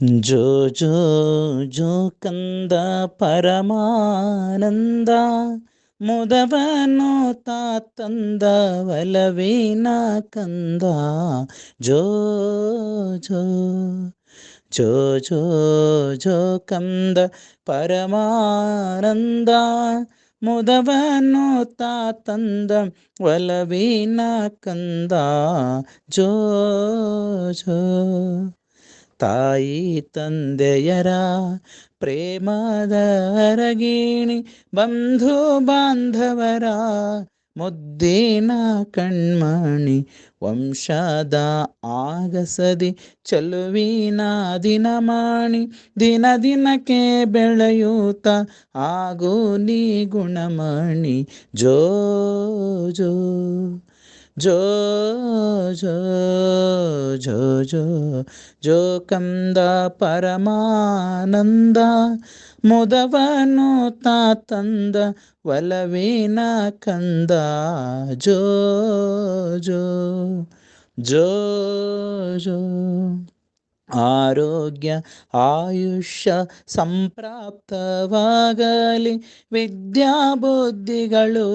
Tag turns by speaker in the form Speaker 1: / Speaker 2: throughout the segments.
Speaker 1: జో జో జో కంద పరమానంద ముదవను తాతంద వలవేన కంద. జో జో జో జో జో కంద పరమానంద ముదవను తాతంద వలవేన కంద. జో జో ತಾಯಿ ತಂದೆಯರ ಪ್ರೇಮದ ರಗಿಣಿ ಬಂಧು ಬಾಂಧವರ ಮುದ್ದಿನ ಕಣ್ಮಣಿ ವಂಶದ ಆಗಸದಿ ಚಲುವಿನ ದಿನಮಾಣಿ ದಿನ ದಿನಕ್ಕೆ ಬೆಳೆಯೂತ ಆಗೋ ನೀ ಗುಣಮಣಿ ಜೋ ಜೋ జో జో జో జో జో కంద పరమానంద ముదవను తాతంద వలవీన కంద. జో జో జో జో. ಆರೋಗ್ಯ ಆಯುಷ್ಯ ಸಂಪ್ರಾಪ್ತವಾಗಲಿ ವಿದ್ಯಾಬುದ್ಧಿಗಳು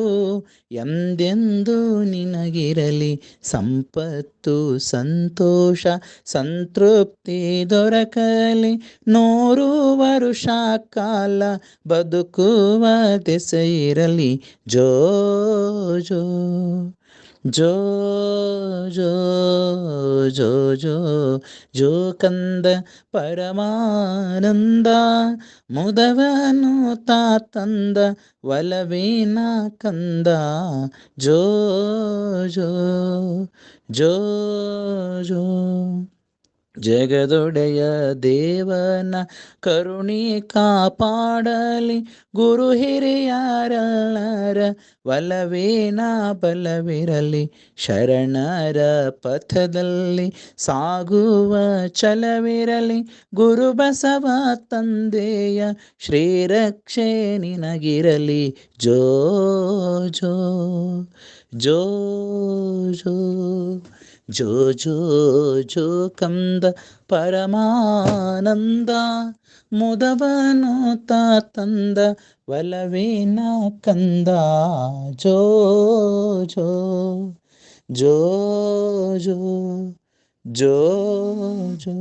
Speaker 1: ಎಂದೆಂದು ನಿನಗಿರಲಿ ಸಂಪತ್ತು ಸಂತೋಷ ಸಂತೃಪ್ತಿ ದೊರಕಲಿ ನೂರು ವರುಷ ಕಾಲ ಬದುಕುವ ದೆಸೆಯಿರಲಿ ಜೋ ಜೋ ಜೋ ಜೋ ಜೋ ಜೋ ಜೋ ಕಂದ ಪರಮಾನಂದ ಮುದವನು ತಾ ತಂದ ಒಲವಿನ ಕಂದ ಜೋ ಜೋ ಜೋ ಜೋ ಜಗದೊಡೆಯ ದೇವನ ಕರುಣಿ ಕಾಪಾಡಲಿ. ಗುರು ಹಿರಿಯರಲ್ಲರ ಒಲವೇನ ಬಲವಿರಲಿ. ಶರಣರ ಪಥದಲ್ಲಿ ಸಾಗುವ ಛಲವಿರಲಿ. ಗುರು ಬಸವ ತಂದೆಯ ಶ್ರೀರಕ್ಷೆ ನಿನಗಿರಲಿ. ಜೋ ಜೋ ಜೋ ಜೋ. ಜೋ ಜೋ ಜೋ ಕಂದ ಪರಮಾನಂದ ಮುದವನು ತಾ ತಂದ ಒಲವಿನ ಕಂದ ಜೋ ಜೋ ಜೋ ಜೋ ಜೋ ಜೋ